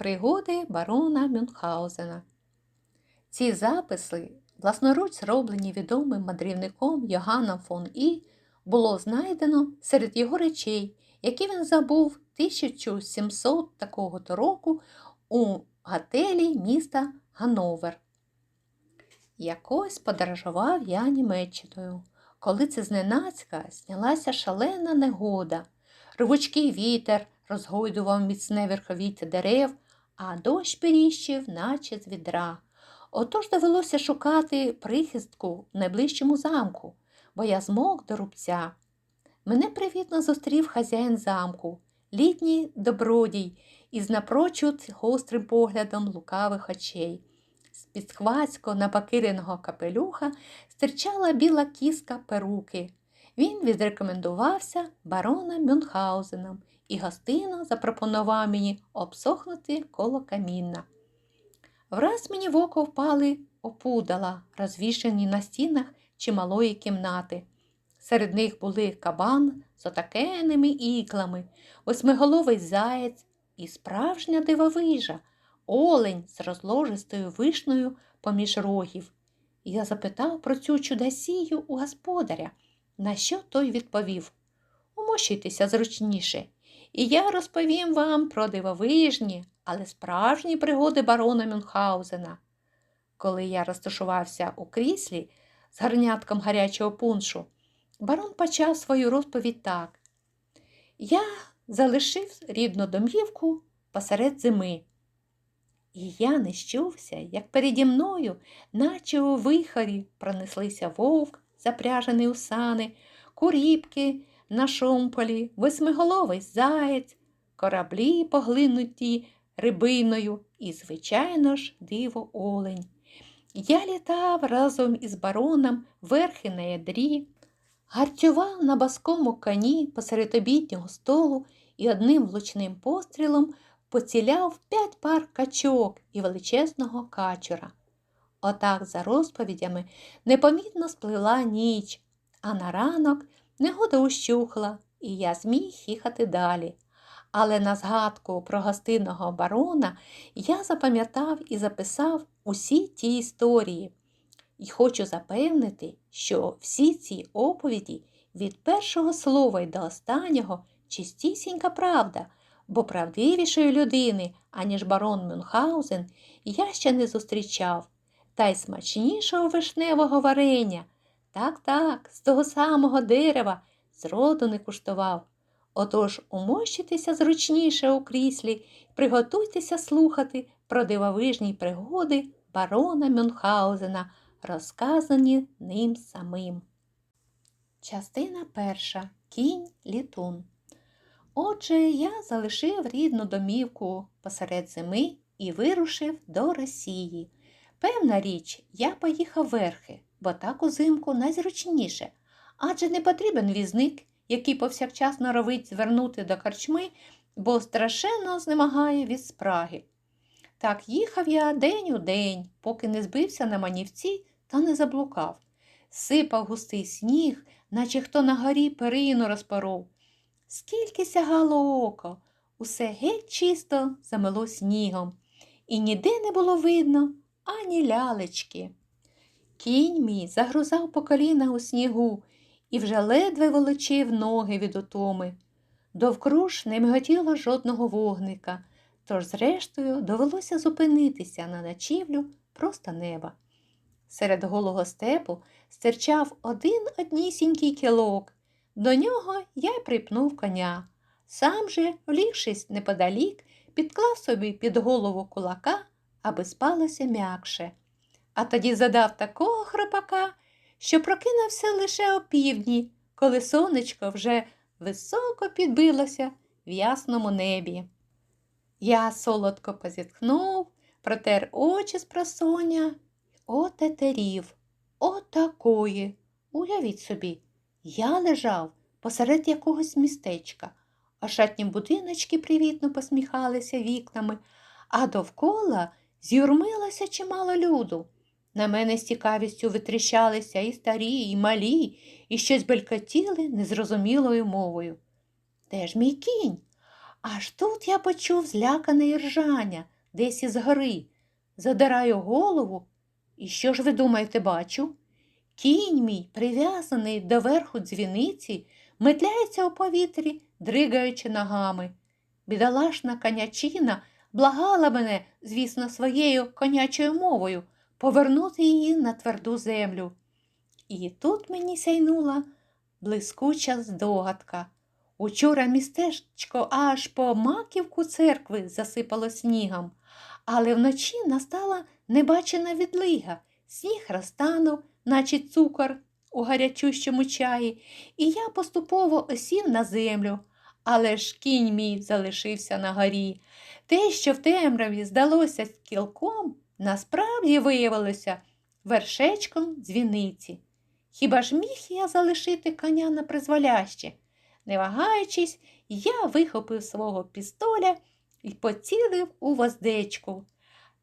Пригоди барона Мюнхгаузена. Ці записи, власноруч зроблені відомим мандрівником Йоганном фон І, було знайдено серед його речей, які він забув 1700 такого то року у готелі міста Гановер. Якось подорожував я Німеччиною, коли це зненацька знялася шалена негода. Рвучкий вітер розгойдував міцне верховіття дерев, а дощ періщив, наче з відра. Отож довелося шукати прихистку в найближчому замку, бо я змок до рубця. Мене привітно зустрів хазяїн замку, літній добродій із напрочуд гострим поглядом лукавих очей. З-під хвацько напакиреного капелюха стирчала біла кіска перуки. Він відрекомендувався бароном Мюнхгаузеном і гостинно запропонував мені обсохнути коло камінна. Враз мені в око впали опудала, розвішені на стінах чималої кімнати. Серед них були кабан з отакенними іклами, восьмиголовий заєць і справжня дивовижа, олень з розложистою вишнею поміж рогів. Я запитав про цю чудосію у господаря, на що той відповів Умощуйтеся зручніше, і я розповім вам про дивовижні, але справжні пригоди барона Мюнхгаузена. Коли я розташувався у кріслі з гарнятком гарячого пуншу, барон почав свою розповідь так. Я залишив рідну домівку посеред зими. І я не щувся, як переді мною, наче у вихорі, пронеслися вовк, запряжений у сани, куріпки на шомполі, восьмиголовий заєць, кораблі, поглинуті рибиною і, звичайно ж, диво олень. Я літав разом із бароном верхи на ядрі, гарцював на баскому коні посеред обіднього столу і одним влучним пострілом поціляв п'ять пар качок і величезного качура. Отак, за розповідями, непомітно сплила ніч, а на ранок негода ущухла, і я зміг їхати далі. Але на згадку про гостинного барона я запам'ятав і записав усі ті історії. І хочу запевнити, що всі ці оповіді від першого слова й до останнього чистісінька правда, бо правдивішої людини, аніж барон Мюнхгаузен, я ще не зустрічав, та й смачнішого вишневого варення. Так, так, з того самого дерева зроду не куштував. Отож умощуйтеся зручніше у кріслі приготуйтеся слухати про дивовижні пригоди барона Мюнхгаузена, розказані ним самим. Частина перша. Кінь літун. Отже, я залишив рідну домівку посеред зими і вирушив до Росії. Певна річ, я поїхав верхи, бо так узимку найзручніше, адже не потрібен візник, який повсякчас норовить звернути до корчми, бо страшенно знемагає від спраги. Так їхав я день у день, поки не збився на манівці та не заблукав. Сипав густий сніг, наче хто на горі перину розпоров. Скільки сягало око, усе геть чисто замело снігом, і ніде не було видно ані лялечки. Кінь мій загрузав по коліна у снігу і вже ледве волочив ноги від утоми. Довкруж не миготіло жодного вогника, тож, зрештою, довелося зупинитися на ночівлю просто неба. Серед голого степу стирчав один однісінький кілок. До нього я й припнув коня. Сам же, влігшись неподалік, підклав собі під голову кулака, аби спалося м'якше. А тоді задав такого хропака, що прокинувся лише опівдні, коли сонечко вже високо підбилося в ясному небі. Я солодко позітхнув, протер очі з просоня, отетерів, отакої. Уявіть собі, я лежав посеред якогось містечка, а шатні будиночки привітно посміхалися вікнами, а довкола з'юрмилося чимало люду. На мене з цікавістю витріщалися і старі, і малі, і щось белькотіли незрозумілою мовою. Де ж мій кінь? Аж тут я почув злякане іржання десь із гори. Задираю голову. І що ж ви думаєте, бачу? Кінь мій, прив'язаний до верху дзвіниці, метляється у повітрі, дригаючи ногами. Бідолашна конячина благала мене, звісно, своєю конячою мовою повернути її на тверду землю. І тут мені сяйнула блискуча здогадка. Учора містечко аж по маківку церкви засипало снігом, але вночі настала небачена відлига. Сніг розтанув, наче цукор у гарячущому чаї, і я поступово осів на землю. Але ж кінь мій залишився на горі. Те, що в темряві здалося кілком, насправді виявилося вершечком дзвіниці. Хіба ж міг я залишити коня на призволяще? Не вагаючись, я вихопив свого пістоля і поцілив у воздечку.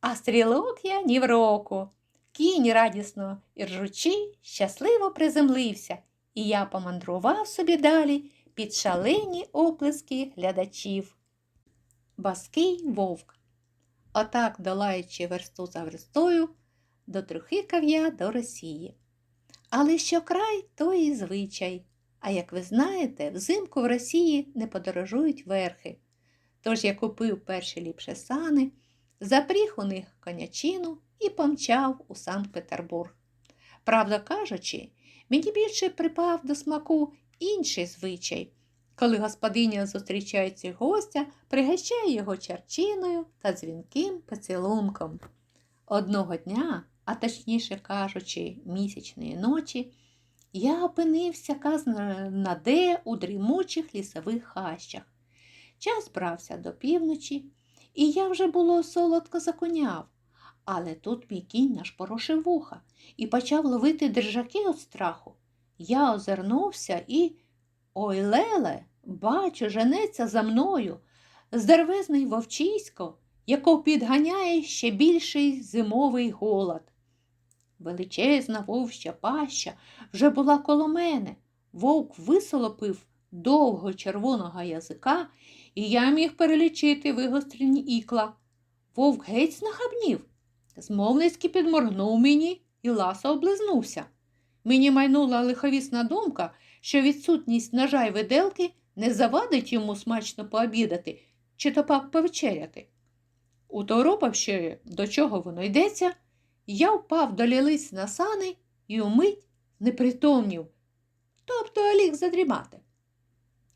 А стрілок я ні в року. Кінь радісно і ржучи, щасливо приземлився, і я помандрував собі далі під шалені оплески глядачів. Баский вовк. Отак, долаючи версту за верстою, дотрухикав я до Росії. Але що край, то і звичай. А як ви знаєте, взимку в Росії не подорожують верхи. Тож я купив перші ліпші сани, запріг у них конячину і помчав у Санкт-Петербург. Правда кажучи, мені більше припав до смаку інший звичай, коли господиня зустрічається гостя, пригощає його чарчиною та дзвінким поцілунком. Одного дня, а точніше кажучи, місячної ночі, я опинився казна де у дрімучих лісових хащах. Час брався до півночі, і я вже було солодко законяв. Але тут мій кінь нашпорошив вуха і почав ловити держаки від страху. Я озирнувся і. Ой, Леле, бачу, женеться за мною, здервезний вовчисько, якого підганяє ще більший зимовий голод. Величезна вовща паща вже була коло мене. Вовк висолопив довго червоного язика, і я міг перелічити вигострені ікла. Вовк геть знахабнів. Змовницьки підморгнув мені і ласо облизнувся. Мені майнула лиховісна думка, що відсутність ножа й виделки не завадить йому смачно пообідати чи то пак повечеряти. Уторопавши, до чого воно йдеться, я впав до лілиць на сани і умить непритомнів, тобто ліг задрімати.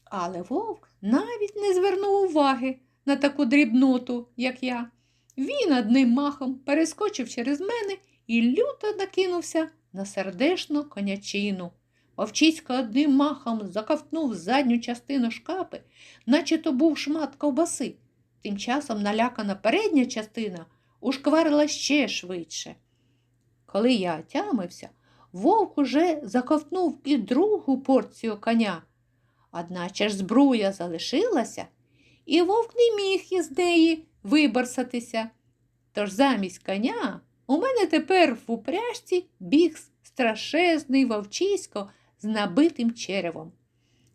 Але вовк навіть не звернув уваги на таку дрібноту, як я. Він одним махом перескочив через мене і люто накинувся на сердешну конячину. Вовчисько одним махом заковтнув задню частину шкапи, наче то був шмат ковбаси. Тим часом налякана передня частина ушкварила ще швидше. Коли я отямився, вовк уже заковтнув і другу порцію коня. Одначе ж збруя залишилася, і вовк не міг із неї виборсатися. Тож замість коня у мене тепер в упряжці біг страшезний вовчисько з набитим черевом.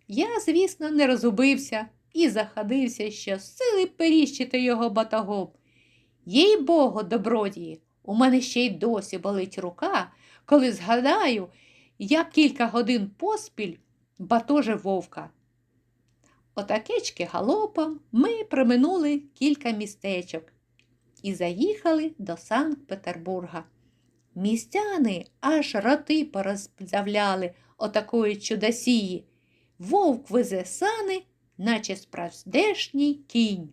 Я, звісно, не розубився і заходився ще сили періщити його батагом. Їй богу, добродії, у мене ще й досі болить рука, коли згадаю, як кілька годин поспіль батоже вовка. Отакечки галопом ми проминули кілька містечок і заїхали до Санкт-Петербурга. Містяни аж роти пороззявляли отакої чудосії. Вовк везе сани, наче справдешній кінь.